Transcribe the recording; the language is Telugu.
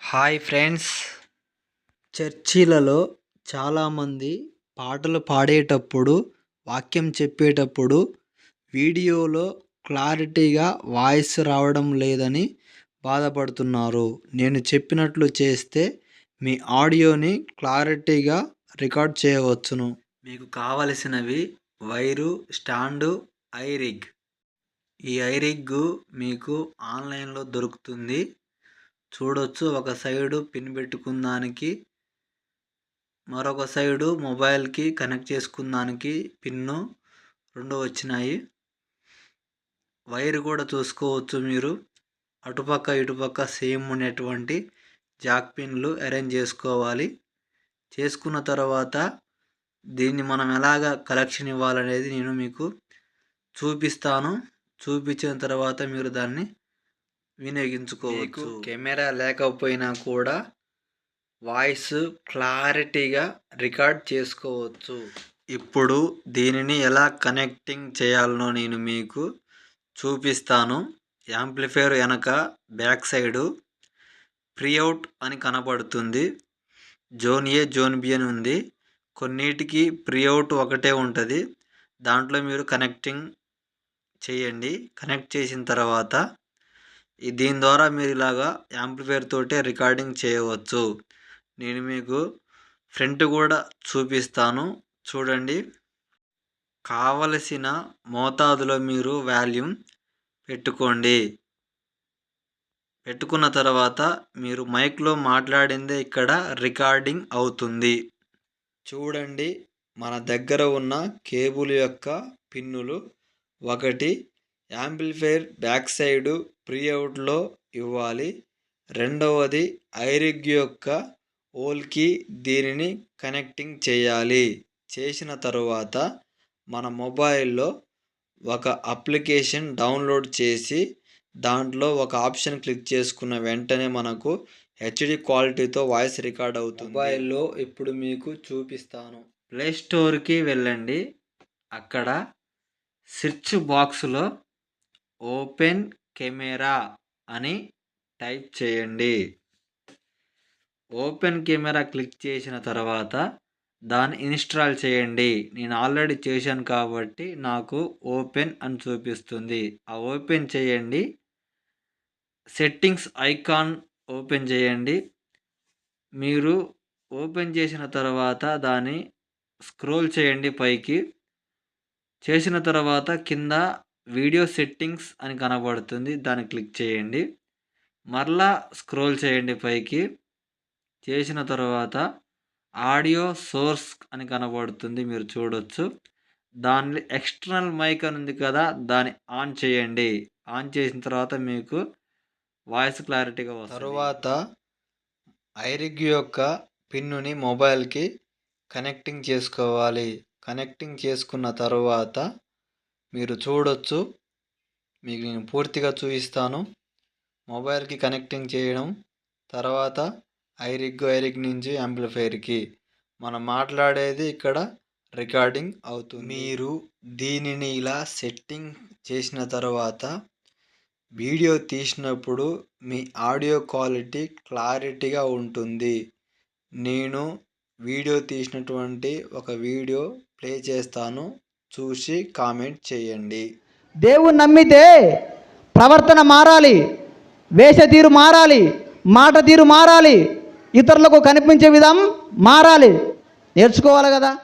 Hi friends. చర్చిలలో చాలామంది పాటలు పాడేటప్పుడు వాక్యం చెప్పేటప్పుడు వీడియోలో క్లారిటీగా వాయిస్ రావడం లేదని బాధపడుతున్నారు. నేను చెప్పినట్లు చేస్తే మీ ఆడియోని క్లారిటీగా రికార్డ్ చేయవచ్చును. మీకు కావలసినవి వైరు స్టాండు ఐరిగ్ ఈ ఐరిగ్ మీకు ఆన్లైన్లో దొరుకుతుంది. చూడొచ్చు. ఒక సైడు పిన్ పెట్టుకుందానికి మరొక సైడు మొబైల్కి కనెక్ట్ చేసుకుందానికి పిన్ను రెండు వచ్చినాయి. వైర్ కూడా చూసుకోవచ్చు మీరు. అటుపక్క ఇటుపక్క సేమ్ ఉండేటువంటి జాక్ పిన్లు అరేంజ్ చేసుకోవాలి. చేసుకున్న తర్వాత దీన్ని మనం ఎలాగ కలెక్షన్ ఇవ్వాలనేది నేను మీకు చూపిస్తాను. చూపించిన తర్వాత మీరు దాన్ని వినియోగించుకోవచ్చు. కెమెరా లేకపోయినా కూడా వాయిస్ క్లారిటీగా రికార్డ్ చేసుకోవచ్చు. ఇప్పుడు దీనిని ఎలా కనెక్టింగ్ చేయాలనో నేను మీకు చూపిస్తాను. యాంప్లిఫైర్ వెనక బ్యాక్ సైడు ప్రీఅవుట్ అని కనపడుతుంది జోన్ ఏ జోన్ బి అని ఉంది. కొన్నిటికి ప్రీఅవుట్ ఒకటే ఉంటుంది. దాంట్లో మీరు కనెక్టింగ్ చేయండి. కనెక్ట్ చేసిన తర్వాత దీని ద్వారా మీరు ఇలాగా యాంప్లిఫైర్ తోటే రికార్డింగ్ చేయవచ్చు. నేను మీకు ఫ్రంట్ కూడా చూపిస్తాను. చూడండి. కావలసిన మోతాదులో మీరు వాల్యూమ్ పెట్టుకోండి. పెట్టుకున్న తర్వాత మీరు మైక్లో మాట్లాడిందే ఇక్కడ రికార్డింగ్ అవుతుంది. చూడండి. మన దగ్గర ఉన్న కేబుల్ యొక్క పిన్నులు ఒకటి యాంప్లిఫైర్ బ్యాక్ సైడు ప్రీఅవుట్లో ఇవ్వాలి. రెండవది ఐరిగ్ యొక్క హోల్కి దీనిని కనెక్టింగ్ చేయాలి. చేసిన తరువాత మన మొబైల్లో ఒక అప్లికేషన్ డౌన్లోడ్ చేసి దాంట్లో ఒక ఆప్షన్ క్లిక్ చేసుకున్న వెంటనే మనకు హెచ్డి క్వాలిటీతో వాయిస్ రికార్డ్ అవుతుంది. మొబైల్లో ఇప్పుడు మీకు చూపిస్తాను. ప్లే స్టోర్కి వెళ్ళండి. అక్కడ సెర్చ్ బాక్స్లో ఓపెన్ కెమెరా అని టైప్ చేయండి. ఓపెన్ కెమెరా క్లిక్ చేసిన తర్వాత దాన్ని ఇన్స్టాల్ చేయండి. నేను ఆల్రెడీ చేశాను కాబట్టి నాకు ఓపెన్ అని చూపిస్తుంది. ఆ ఓపెన్ చేయండి. సెట్టింగ్స్ ఐకాన్ ఓపెన్ చేయండి. మీరు ఓపెన్ చేసిన తర్వాత దాన్ని స్క్రోల్ చేయండి పైకి. చేసిన తర్వాత కింద వీడియో సెట్టింగ్స్ అని కనబడుతుంది. దాన్ని క్లిక్ చేయండి. మరలా స్క్రోల్ చేయండి పైకి. చేసిన తర్వాత ఆడియో సోర్స్ అని కనబడుతుంది. మీరు చూడొచ్చు. దాని ఎక్స్టర్నల్ మైక్ అని ఉంది కదా దాన్ని ఆన్ చేయండి. ఆన్ చేసిన తర్వాత మీకు వాయిస్ క్లారిటీగా వస్తుంది. తర్వాత ఐరిగ్ యొక్క పిన్నుని మొబైల్కి కనెక్టింగ్ చేసుకోవాలి. కనెక్టింగ్ చేసుకున్న తర్వాత మీరు చూడొచ్చు. మీకు నేను పూర్తిగా చూపిస్తాను. మొబైల్కి కనెక్టింగ్ చేయడం తర్వాత ఐరిగ్ ఐరిగ్ నుంచి యాంప్లిఫైర్కి మనం మాట్లాడేది ఇక్కడ రికార్డింగ్ అవుతుంది. మీరు దీనిని ఇలా సెట్టింగ్ చేసిన తర్వాత వీడియో తీసినప్పుడు మీ ఆడియో క్వాలిటీ క్లారిటీగా ఉంటుంది. నేను వీడియో తీసినటువంటి ఒక వీడియో ప్లే చేస్తాను. చూసి కామెంట్ చేయండి. దేవుని నమ్మితే ప్రవర్తన మారాలి వేష తీరు మారాలి మాట తీరు మారాలి ఇతరులకు కనిపించే విధం మారాలి. నేర్చుకోవాలి కదా?